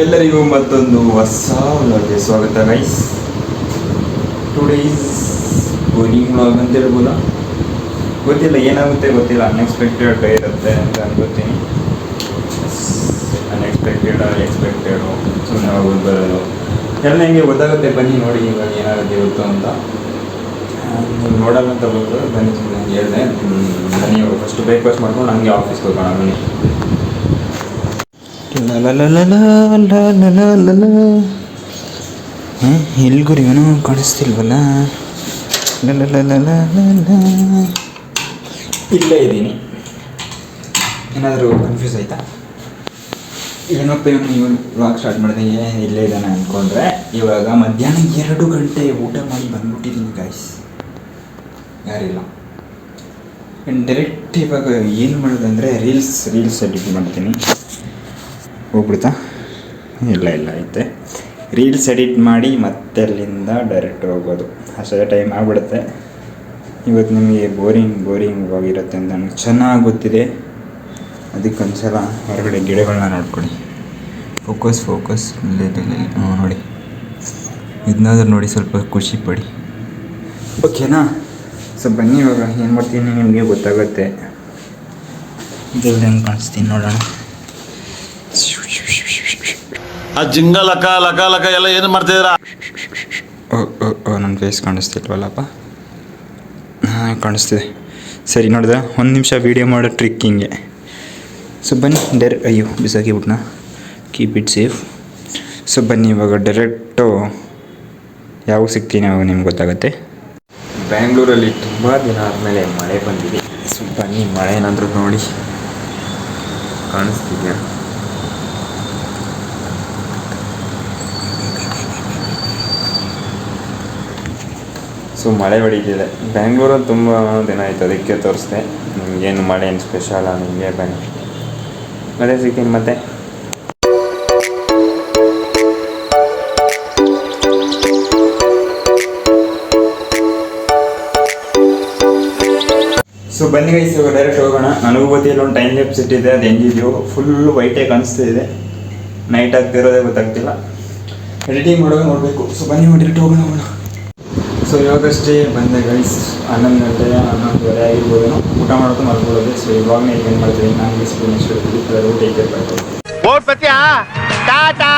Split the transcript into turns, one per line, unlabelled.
ಎಲ್ಲರಿಗೂ ಮತ್ತೊಂದು ಹೊಸ ವ್ಲಾಗ್ಗೆ ಸ್ವಾಗತ guys two days boring vlog ಅಂತ ಹೇಳ್ಬೋದ? ಗೊತ್ತಿಲ್ಲ, ಏನಾಗುತ್ತೆ ಗೊತ್ತಿಲ್ಲ. ಅನ್ಎಕ್ಸ್ಪೆಕ್ಟೆಡ್ ಇರುತ್ತೆ ಅಂತ ಅನ್ಕೋತೀನಿ. ಅನ್ಎಕ್ಸ್ಪೆಕ್ಟೆಡ್ ಎಕ್ಸ್ಪೆಕ್ಟೆಡು ಸುಮ್ಮನೆ ಹೋಗೋದು ಬರೋದು. ಎಲ್ಲ ಹೆಂಗೆ ಗೊತ್ತಾಗುತ್ತೆ, ಬನ್ನಿ ನೋಡಿ ಇವಾಗ ಏನಾಗುತ್ತೆ ಇವತ್ತು ಅಂತ. ನೀವು ನೋಡಲ್ಲ ಅಂತ ಬಂದು ಬನ್ನಿ ಸುಮ್ಮನೆ ಹೇಳಿದೆ. ಬನ್ನಿ ಫಸ್ಟ್ ಬ್ರೇಕ್ಫಾಸ್ಟ್ ಮಾಡ್ಕೊಂಡು ಹಂಗೆ ಆಫೀಸ್ಗೆ ಹೋಗೋಣ, ಬನ್ನಿ. ಎಲ್ಲಿ ಗುರಿ ಇವನು ಕಾಣಿಸ್ತಿಲ್ವಲ್ಲ ಇಲ್ಲೇ ಇದ್ದೀನಿ ಏನಾದರೂ ಕನ್ಫ್ಯೂಸ್ ಆಯ್ತಾ ಏನಪ್ಪ ಇವನು ಇವನು ವ್ಲಾಗ್ ಸ್ಟಾರ್ಟ್ ಮಾಡಿದೆ ಏನು ಇಲ್ಲೇ ಇದ್ದಾನೆ ಅಂದ್ಕೊಂಡ್ರೆ ಇವಾಗ ಮಧ್ಯಾಹ್ನ ಎರಡು ಗಂಟೆ ಊಟ ಮಾಡಿ ಬಂದ್ಬಿಟ್ಟಿದ್ದೀನಿ ಗಾಯ್ಸ್ ಯಾರಿಲ್ಲ ಡೈರೆಕ್ಟ್ ಇವಾಗ ಏನು ಮಾಡೋದಂದರೆ ರೀಲ್ಸ್ ರೀಲ್ಸ್ ಎಡಿಟ್ ಮಾಡ್ತೀನಿ ಹೋಗ್ಬಿಡ್ತಾ? ಇಲ್ಲ ಇಲ್ಲ, ಐತೆ. ರೀಲ್ಸ್ ಎಡಿಟ್ ಮಾಡಿ ಮತ್ತೆ ಅಲ್ಲಿಂದ ಡೈರೆಕ್ಟ್ ಹೋಗೋದು. ಅಷ್ಟೇ ಟೈಮ್ ಆಗಿಬಿಡುತ್ತೆ. ಇವತ್ತು ನಿಮಗೆ ಬೋರಿಂಗ್ ಬೋರಿಂಗ್ ಆಗಿರುತ್ತೆ ಅಂತ ನನಗೆ ಚೆನ್ನಾಗಿ ಗೊತ್ತಿದೆ. ಅದಕ್ಕೆ ಒಂದ್ಸಲ ಹೊರಗಡೆ ಗಿಡಗಳನ್ನ ನೋಡ್ಕೊಳ್ಳಿ ಫೋಕಸ್ ಫೋಕಸ್ ನೋಡಿ. ಇದನ್ನಾದ್ರೂ ನೋಡಿ ಸ್ವಲ್ಪ ಖುಷಿ ಪಡಿ. ಓಕೆನಾ? ಸೊ ಬನ್ನಿ ಇವಾಗ. ಏನು ಮಾಡ್ತೀನಿ ನಿಮಗೆ ಗೊತ್ತಾಗುತ್ತೆ. ಇದೆಲ್ಲ ಹೆಂಗೆ ಕಾಣಿಸ್ತೀನಿ ನೋಡೋಣ.
ಆ ಜಿಂಗ ಲಕ ಲಕ ಲಕ ಎಲ್ಲ ಏನು ಮಾಡ್ತಿದ್ದೀರಾ?
ಓ ಓ ಓ ನನ್ನ ಫೇಸ್ ಕಾಣಿಸ್ತಿಲ್ವಲ್ಲಪ್ಪ ಹಾಂ ಕಾಣಿಸ್ತಿದೆ. ಸರಿ ನೋಡಿದ್ರೆ ಒಂದು ನಿಮಿಷ ವೀಡಿಯೋ ಮಾಡೋ ಟ್ರಿಕ್ ಹಿಂಗೆ. ಸೊ ಬನ್ನಿ ಡೈರೆಕ್ಟ್ ಅಯ್ಯೋ ಬಿಸಾಕಿ ಬಿಟ್ನಾ ಕೀಪ್ ಇಟ್ ಸೇಫ್ ಸೊ ಬನ್ನಿ ಇವಾಗ ಡೈರೆಕ್ಟು ಯಾವಾಗ ಸಿಗ್ತೀನಿ ಅವಾಗ ನಿಮ್ಗೆ ಗೊತ್ತಾಗುತ್ತೆ. ಬ್ಯಾಂಗ್ಳೂರಲ್ಲಿ ತುಂಬ ದಿನ ಆದಮೇಲೆ ಮಳೆ ಬಂದಿದೆ. ಸೊ ಬನ್ನಿ ಮಳೆ ಏನಾದರೂ ನೋಡಿ. ಕಾಣಿಸ್ತಿದ್ಯಾ? ಸೊ, ಮಳೆ ಹೊಡಿತಿದೆ ಬ್ಯಾಂಗ್ಳೂರಲ್ಲಿ ತುಂಬ ದಿನ ಆಯಿತು, ಅದಕ್ಕೆ ತೋರಿಸ್ದೆ. ನಿಮಗೇನು ಮಳೆ ಏನು ಸ್ಪೆಷಲ್ಲ ನಿಮಗೆ ಬನ್ನಿ. ಮತ್ತೆ ಸಿಗ್ತೀನಿ, ಮತ್ತೆ. ಸೊ, ಬನ್ನಿ ಗೈಸ್ ಇವಾಗ ಡೈರೆಕ್ಟ್ ಹೋಗೋಣ. ನನಗೂ ಗೊತ್ತಿಲ್ಲ ಒಂದು ಟೈಮ್ ಲೆಪ್ಸ್ ಇಟ್ಟಿದೆ ಅದು ಹೆಂಗಿದೆಯೋ. ಫುಲ್ ವೈಟೇ ಕಾಣಿಸ್ತಾ ಇದೆ. ನೈಟ್ ಆಗ್ತಿರೋದೇ ಗೊತ್ತಾಗ್ತಿಲ್ಲ. ಎಡಿಟಿಂಗ್ ಮಾಡೋದು ನೋಡಬೇಕು. ಸೊ, ಬನ್ನಿ ಹೋಗೋಣ ಹೋಗೋಣ. ಸೊ ಇವಾಗಷ್ಟೇ ಬಂದೆ ಗೈಸ್ ಹನ್ನೊಂದು ಗಂಟೆ ಹನ್ನೊಂದುವರೆ ಆಗಿರ್ಬೋದು. ಊಟ ಮಾಡೋದು ಮಲ್ಕೊಳ್ಳೋದು. ಸೊ ಇವಾಗನೇ ಏನು ಮಾಡ್ತೀವಿ? ನಾನು ನೆಕ್ಸ್ಟ್ ಊಟ ಟೇಕ್ ಕೇರ್
ಟಾಟಾ!